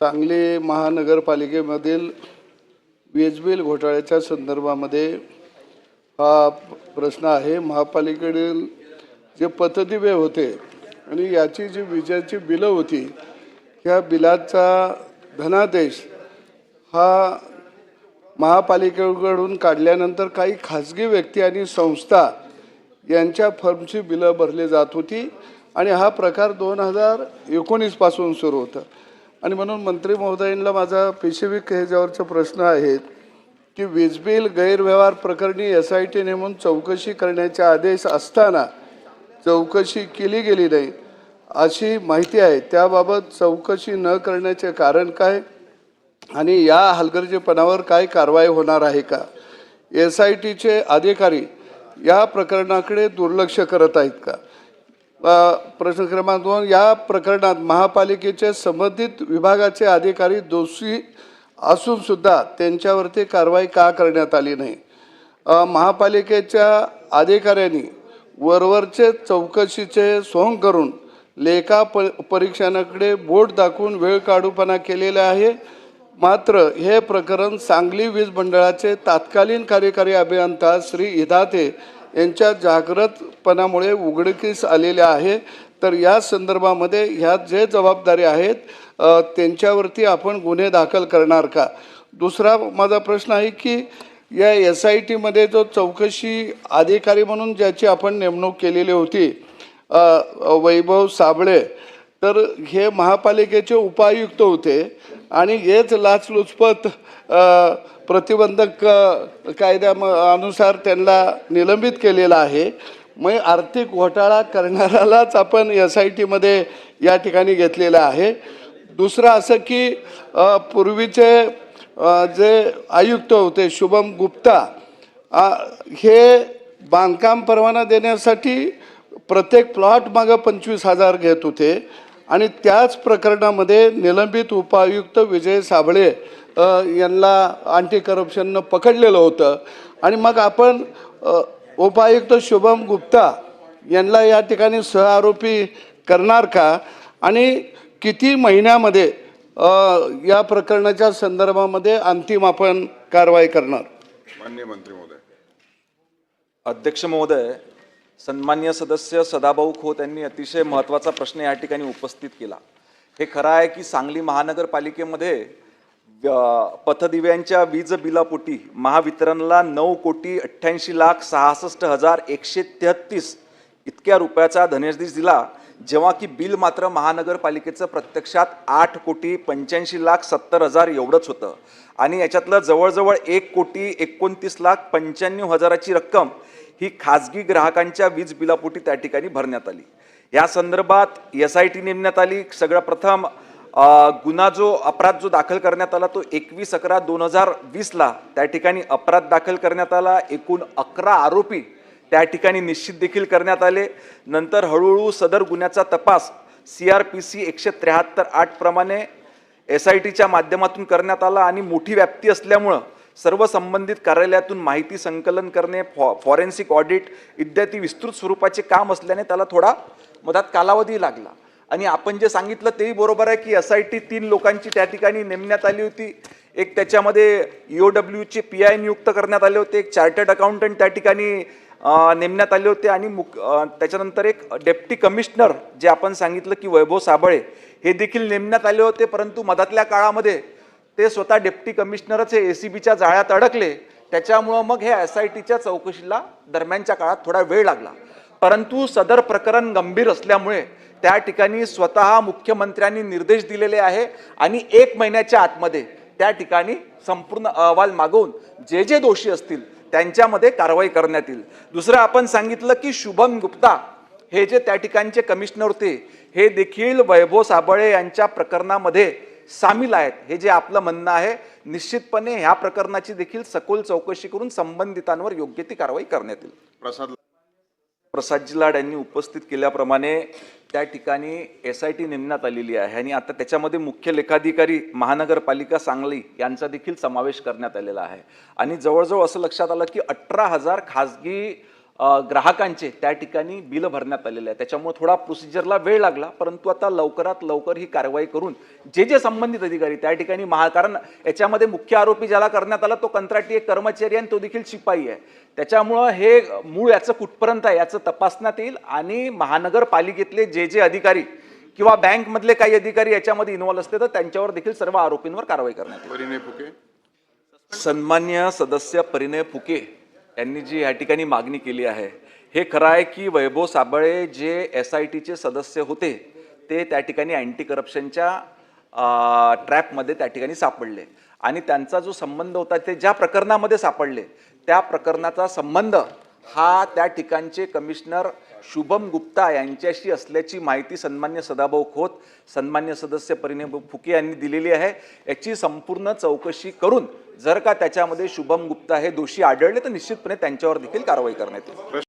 सांगली महानगरपालिकेमधील वीज बिल घोटाळ्याच्या संदर्भामध्ये हा प्रश्न आहे. महापालिकेकडील जे पथदिवे होते आणि याची जी विजेची बिलं होती ह्या बिलाचा धनादेश हा महापालिकेकडून काढल्यानंतर काही खाजगी व्यक्ती आणि संस्था यांच्या फर्मची बिलं भरली जात होती आणि हा प्रकार दोन हजार एकोणीसपासून सुरू होता. आणि म्हणून मंत्री महोदयांना माझा पेशिविक ह्याच्यावरचा प्रश्न आहेत की वीज बिल गैरव्यवहार प्रकरणी एस आय टी नेमून चौकशी करण्याचे आदेश असताना चौकशी केली गेली नाही अशी माहिती आहे. त्याबाबत चौकशी न करण्याचे कारण काय आणि या हलगर्जीपणावर काय कारवाई होणार आहे का? एस आय टीचे अधिकारी या प्रकरणाकडे दुर्लक्ष करत आहेत का? प्रश्न क्रमांक दोन या प्रकरणात महापालिकेचे संबंधित विभागाचे अधिकारी दोषी असूनसुद्धा त्यांच्यावरती कारवाई का करण्यात आली नाही? महापालिकेच्या अधिकाऱ्यांनी वरवरचे चौकशीचे सोंग करून लेखा प परीक्षणाकडे बोट दाखवून वेळ काढूपणा केलेला आहे. मात्र हे प्रकरण सांगली वीज मंडळाचे तात्कालीन कार्यकारी अभियंता श्री इदाते यांच्या जागृतपणामुळे उघडकीस आलेले आहे. तर या संदर्भामध्ये ह्या जे जबाबदारी आहेत त्यांच्यावरती आपण गुन्हे दाखल करणार का? दुसरा माझा प्रश्न आहे की या एस आय टीमध्ये जो चौकशी अधिकारी म्हणून ज्याची आपण नेमणूक केलेली होती वैभव साबळे तर हे महापालिकेचे उपायुक्त होते. आणि हेच लाचलुचपत प्रतिबंधक कायद्या अनुसार त्यांना निलंबित केलेलं आहे. मग आर्थिक घोटाळा करणाऱ्यालाच आपण एस आय टीमध्ये या ठिकाणी घेतलेलं आहे. दुसरं असं की पूर्वीचे जे आयुक्त होते शुभम गुप्ता हे बांधकाम परवाना देण्यासाठी प्रत्येक प्लॉट मागं पंचवीस हजार घेत होते. आणि त्याच प्रकरणामध्ये निलंबित उपायुक्त विजय साबळे यांना अँटी करप्शननं पकडलेलं होतं. आणि मग आपण उपायुक्त शुभम गुप्ता यांना या ठिकाणी सहआरोपी करणार का? आणि किती महिन्यामध्ये या प्रकरणाच्या संदर्भामध्ये अंतिम आपण कारवाई करणार? मान्य मंत्री महोदय. अध्यक्ष महोदय सन्मान्य सदस्य सदाभाऊ खोत यांनी अतिशय महत्त्वाचा प्रश्न या ठिकाणी उपस्थित केला. हे खरं आहे की सांगली महानगरपालिकेमध्ये पथदिव्यांच्या वीज बिलापोटी महावितरणला नऊ कोटी अठ्ठ्याऐंशी लाख सहासष्ट हजार एकशे तेहत्तीस इतक्या रुपयाचा धनादेश दिला जेव्हा की बिल मात्र महानगरपालिकेचं प्रत्यक्षात आठ कोटी पंच्याऐंशी लाख सत्तर हजार एवढंच होतं. आणि याच्यातलं जवळजवळ एक कोटी एकोणतीस लाख पंच्याण्णव हजाराची रक्कम ही खाजगी ग्राहकांच्या वीज बिलापोटी त्या ठिकाणी भरण्यात आली. या संदर्भात एस आय टी नेमण्यात आली. सगळ्यात प्रथम गुन्हा जो अपराध जो दाखल करण्यात आला तो एकवीस अकरा दोन हजार वीसला त्या ठिकाणी अपराध दाखल करण्यात आला. एकूण अकरा आरोपी त्या ठिकाणी निश्चित देखील करण्यात आले. नंतर हळूहळू सदर गुन्ह्याचा तपास सी आर पी सी एकशे त्र्याहत्तर आठ प्रमाणे एस आय टीच्या माध्यमातून करण्यात आला आणि मोठी व्याप्ती असल्यामुळं सर्व संबंधित कार्यालयातून माहिती संकलन करणे फॉ फॉरेन्सिक ऑडिट इत्यादी विस्तृत स्वरूपाचे काम असल्याने त्याला थोडा मधात कालावधी लागला. आणि आपण जे सांगितलं तेही बरोबर आहे की एस आय टी तीन लोकांची त्या ठिकाणी नेमण्यात आली होती. एक त्याच्यामध्ये ईओ डब्ल्यूचे पी आय नियुक्त करण्यात आले होते एक चार्टर्ड अकाउंटंट त्या ठिकाणी नेमण्यात आले होते आणि मुक त्याच्यानंतर एक डेप्टी कमिशनर जे आपण सांगितलं की वैभव साबळे हे देखील नेमण्यात आले होते. परंतु मधातल्या काळामध्ये ते स्वतः डेप्टी कमिशनरच हे एसीबीच्या जाळ्यात अडकले. त्याच्यामुळं मग हे एस आय टीच्या चौकशीला दरम्यानच्या काळात थोडा वेळ लागला. परंतु सदर प्रकरण गंभीर असल्यामुळे त्या ठिकाणी स्वतः मुख्यमंत्र्यांनी निर्देश दिलेले आहे आणि एक महिन्याच्या आतमध्ये त्या ठिकाणी संपूर्ण अहवाल मागवून जे जे दोषी असतील त्यांच्यामध्ये कारवाई करण्यात येईल. दुसरं आपण सांगितलं की शुभम गुप्ता हे जे त्या ठिकाणचे कमिशनर होते हे देखील वैभव साबळे यांच्या प्रकरणामध्ये सामील आहेत. हे जे आपलं म्हणणं आहे निश्चितपणे ह्या प्रकरणाची देखील सखोल चौकशी करून संबंधितांवर योग्य ती कारवाई करण्यात येईल. प्रसाद प्रसादजी लाड यांनी उपस्थित केल्याप्रमाणे त्या ठिकाणी एस आय टी नेमण्यात आलेली आहे आणि आता त्याच्यामध्ये मुख्य लेखाधिकारी महानगरपालिका सांगली यांचा देखील समावेश करण्यात आलेला आहे. आणि जवळजवळ असं लक्षात आलं की अठरा हजार खाजगी ग्राहकांचे त्या ठिकाणी बिल भरण्यात आलेले आहे त्याच्यामुळे थोडा प्रोसिजरला वेळ लागला परंतु आता लवकरात लवकर ही कारवाई करून जे जे संबंधित अधिकारी त्या ठिकाणी महा कारण याच्यामध्ये मुख्य आरोपी ज्याला करण्यात आला तो कंत्राटी एक कर्मचारी आणि तो देखील शिपाई आहे. त्याच्यामुळं हे मूळ याचं कुठपर्यंत आहे याचं तपासण्यात येईल आणि महानगरपालिकेतले जे जे अधिकारी किंवा बँकमधले काही अधिकारी याच्यामध्ये इन्व्हॉल्व असते तर त्यांच्यावर देखील सर्व आरोपींवर कारवाई करण्यात येईल. परिणय फुके. सन्मान्य सदस्य परिणय फुके. यांनी जी या ठिकाणी मागणी केली आहे हे खरं आहे की वैभव साबळे जे एस आय टीचे सदस्य होते ते त्या ठिकाणी अँटी करप्शनच्या ट्रॅपमध्ये त्या ठिकाणी सापडले. आणि त्यांचा जो संबंध होता ते ज्या प्रकरणामध्ये सापडले त्या प्रकरणाचा संबंध हा त्या ठिकाणचे कमिशनर शुभम गुप्ता यांच्याशी असल्याची माहिती सन्मान्य सदाभाऊ खोत सन्मान्य सदस्य परिणय फुके यांनी दिलेली आहे. याची संपूर्ण चौकशी करून जर का त्याच्यामध्ये शुभम गुप्ता हे दोषी आढळले तर निश्चितपणे त्यांच्यावर देखील कारवाई करण्यात येईल.